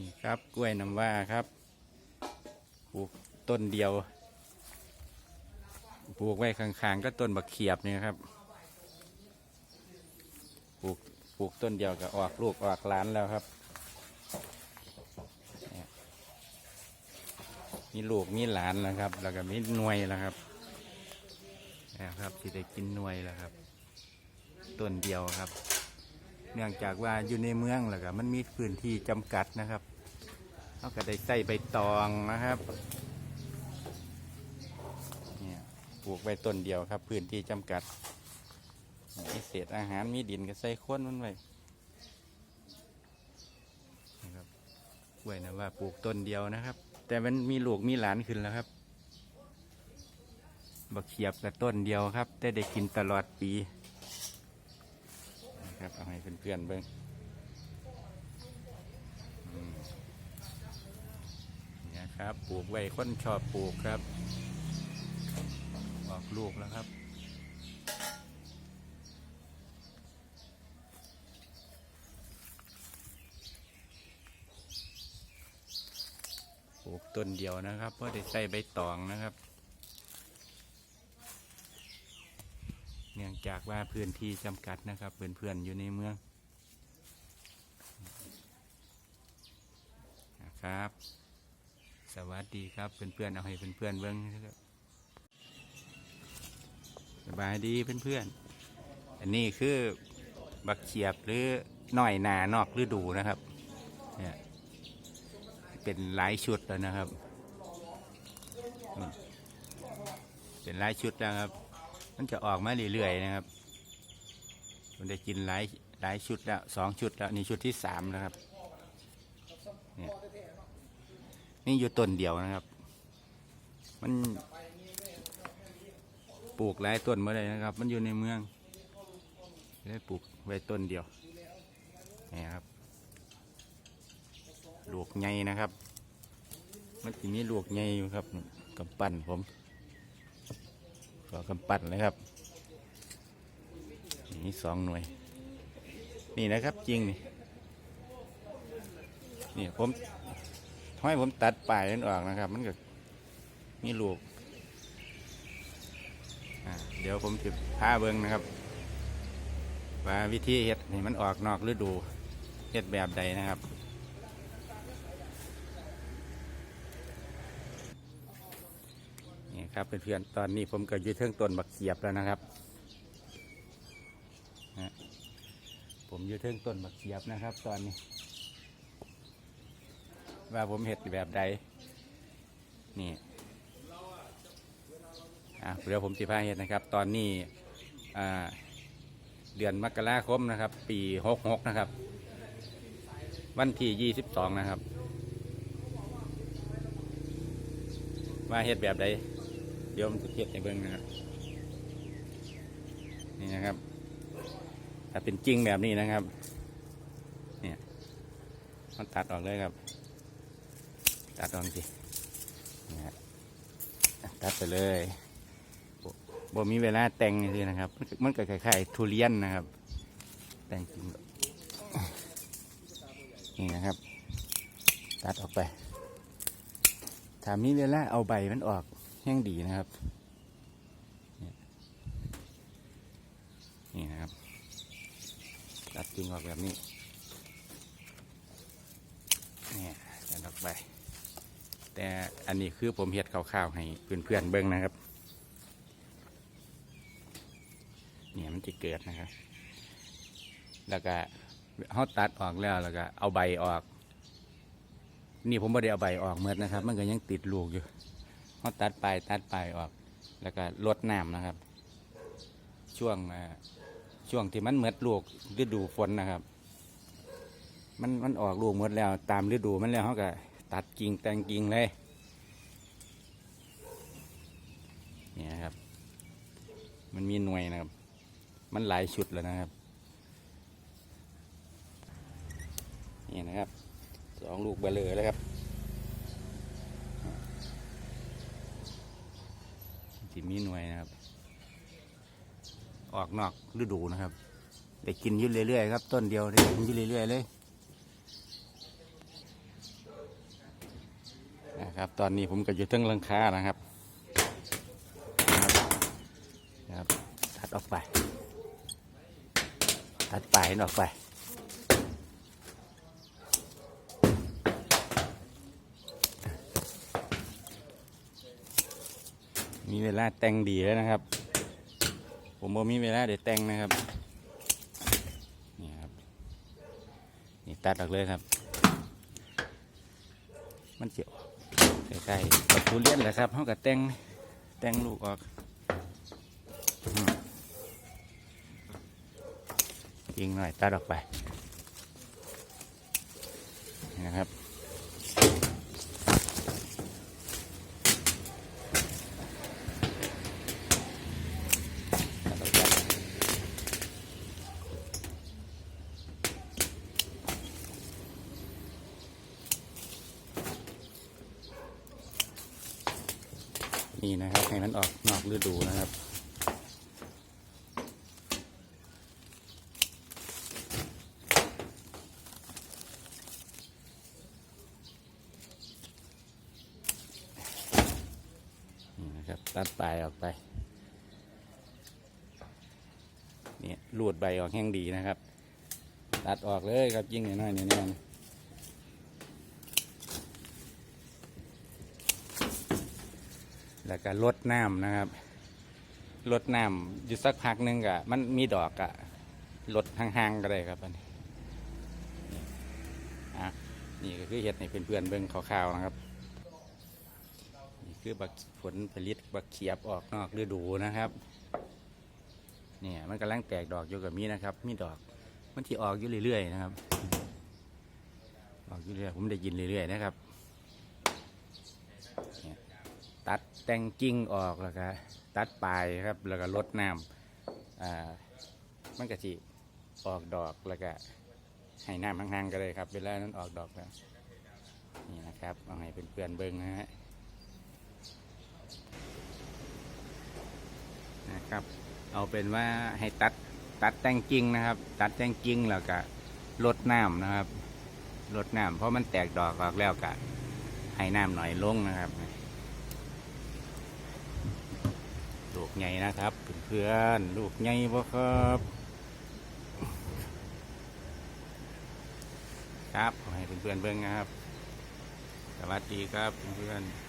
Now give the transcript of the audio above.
นี่ครับกล้วยน้ำว้าครับปลูกต้นเดียวปลูกไว้ข้างๆก็ต้นบักเขียบนี่ครับปลูกปลูกต้นเดียวก็ออกลูกออกหล้านแล้วครับมีลูกมีหลานแล้วครับ แล้วก็มีหน่วยแล้วครับนะครับที่ได้กินหน่วยแล้วครับต้นเดียวครับ เนื่องจากว่าอยู่ในเมืองแล้วก็มันมีพื้นที่จำกัดนะครับเขาก็ได้ใส่ใบตองนะครับเนี่ยปลูกไว้ต้นเดียวครับ พื้นที่จำกัดมีเศษอาหารมีดินก็ใส่ค้นมันไว้นะครับกล้วยนะว่าปลูกต้นเดียวนะครับ แต่มันมีลูกมีหลานขึ้นแล้วครับบักเขียบกับต้นเดียวครับได้ได้กินตลอดปี นะครับ เอาให้เพื่อนๆเบิ้งอืมนี่นะครับ ปลูกไว้คนชอบปลูกครับ ออกลูกแล้วครับปลูกต้นเดียวนะครับ เพราะได้ใส่ใบตองนะครับ เนื่อง จากว่าพื้นที่จำกัดนะครับ เพื่อนๆอยู่ในเมืองนะครับ สวัสดีครับเพื่อนๆเอาให้เพื่อนๆเบิ้งสบายดีเพื่อนๆอันนี้คือบักเขียบหรือหน่อยหนานอกฤดูนะครับเนี่ยเป็นหลายชุดแล้วนะครับ เป็นหลายชุดแล้วครับ มันจะออกมาเรื่อยๆนะครับมันได้กินหลายหลายชุดแล้วสองชุดแล้วนี่ชุดที่สามแล้วครับเนี่ยนี่อยู่ต้นเดียวนะครับ มันปลูกหลายต้นมาเลยนะครับ มันอยู่ในเมืองเลยปลูกไว้ต้นเดียวนี่ครับลูกใหญ่นะครับ มันจะมีลูกใหญ่อยู่ครับกำปั้นผม ก็กำปั้นเลยครับนี่สองหน่วย นี่นะครับจริงนี่นี่ผมห้อยผมตัดปลายมันออกนะครับ มันก็มีลูกเดี๋ยวผมจะพาเบิ้งนะครับ ว่าวิธีเห็ดนี่มันออกนอกฤดูเห็ดแบบใดนะครับ ครับเพื่อนๆตอนนี้ผมก็ยืดเทิงต้นบักเขียบแล้วนะครับนะผมยืดเทิงต้นบักเขียบนะครับ ตอนนี้ ว่าผมเห็ดแบบใดนี่อะเดี๋ยวผมสิพาเห็ดนะครับ ตอนนี้อ่าเดือนมกราคมนะครับ ปีหกหกนะครับ วันที่ยี่สิบสองนะครับ ว่าเห็ดแบบใด เดี๋ยวมันจะเทียบในเบื้องนะครับนี่นะครับถ้าเป็นจริงแบบนี้นะครับ เนี่ยมันตัดออกเลยครับ ตัดออกสินี่ฮะตัดไปเลยบ่มีเวลาแต่งเลยนะครับมันก็มันก็คล้ายๆทุเรียนนะครับ แต่งจริงนี่นะครับ ตัดออกไปถ้ามีเวลาเอาใบมันออก แห้งดีนะครับ นี่นะครับ ตัดจริงออกแบบนี้นี่ตัดออกไป แต่อันนี้คือผมเฮ็ดคร่าวๆให้เพื่อนๆเบิ้งนะครับเนี่ยมันจะเกิดนะครับ แล้วก็เขาตัดออกแล้วแล้วก็เอาใบออก นี่ผมไม่ได้เอาใบออกเมื่อนะครับ มันก็ยังติดลูกอยู่ เขาตัดปลายตัดปลายออก แล้วก็ลดน้ำนะครับ ช่วงช่วงที่มันเมดลูกฤดูฝนนะครับ มันมันออกลูกหมดแล้ว ตามฤดูมันแล้วเขาก็ตัดกิ่งแต่งกิ่งเลยนี่นะครับ มันมีหน่วยนะครับ มันหลายชุดแล้วนะครับ นี่นะครับสองลูกเบลอแล้วครับ ที่มีหน่วยนะครับ ออกนอกฤดูนะครับได้กินยุ่เรื่อยๆครับ ต้นเดียวได้กินยุ่เรื่อยๆเลยนะครับ ตอนนี้ผมก็อยู่ทั้งลังคานะครับนะครับ ตัดออกไป ตัดปลายออกไป มีเวลาแต่งดีแล้วนะครับ ผมบ่มีเวลาเดี๋ยวแต่งนะครับ นี่ครับ นี่ตัดออกเลยครับ มันเจียวใกล้ๆกับทุเรียนแหละครับเขากับแต่งแต่งลูกออกยิงหน่อยตัดออกไปนี่นะครับ ตัดออกไป นี่นะครับ ให้มันออกนอกฤดูนะครับ นี่นะครับ ตัดปลายออกไปเนี่ยรูดใบออกแห้งดีนะครับ ตัดออกเลยครับยิ่งน้อยๆเนี่ย แล้วก็ลดน้ำนะครับลดน้ำอยู่สักพักหนึงกะมันมีดอกกะลดห่างๆก็ได้ครับอันนี้นี่อะนี่ก็คือเห็ดให้เพื่อนๆเบิ่งคร่าวๆนะครับนี่คือบักผลผลิตบักเขียบออกนอกฤดูนะครับเนี่ยมันกำลังแตกดอกอยู่กับมีนะครับ มีดอกมันที่ออกอยู่เรื่อยๆนะครับ ออกอยู่เรื่อยผมได้ยินเรื่อยๆนะครับเนี่ย ตัดแต่งกิ่งออกแล้วก็ตัดปลายครับแล้วก็ลดน้ำอ่ามันก็จีออกดอกแล้วก็ให้น้ำห่างๆก็เลยครับเวลานั้นออกดอกแล้วนี่นะครับเอาให้เป็นเพื่อนๆเบิ้งนะฮะนะครับ เอาเป็นว่าให้ตัดตัดแต่งกิ่งนะครับ ตัดแต่งกิ่งแล้วก็ลดน้ำนะครับลดน้ำเพราะมันแตกดอกออกแล้วก็ให้น้ำหน่อยลงนะครับลูกให ญ่นะครับเพื่อนๆลูกใหญ่บ่ครับครับเอให้เพื่อนๆเบิ่งนะครับ สวัสดีครับเพื่อนๆ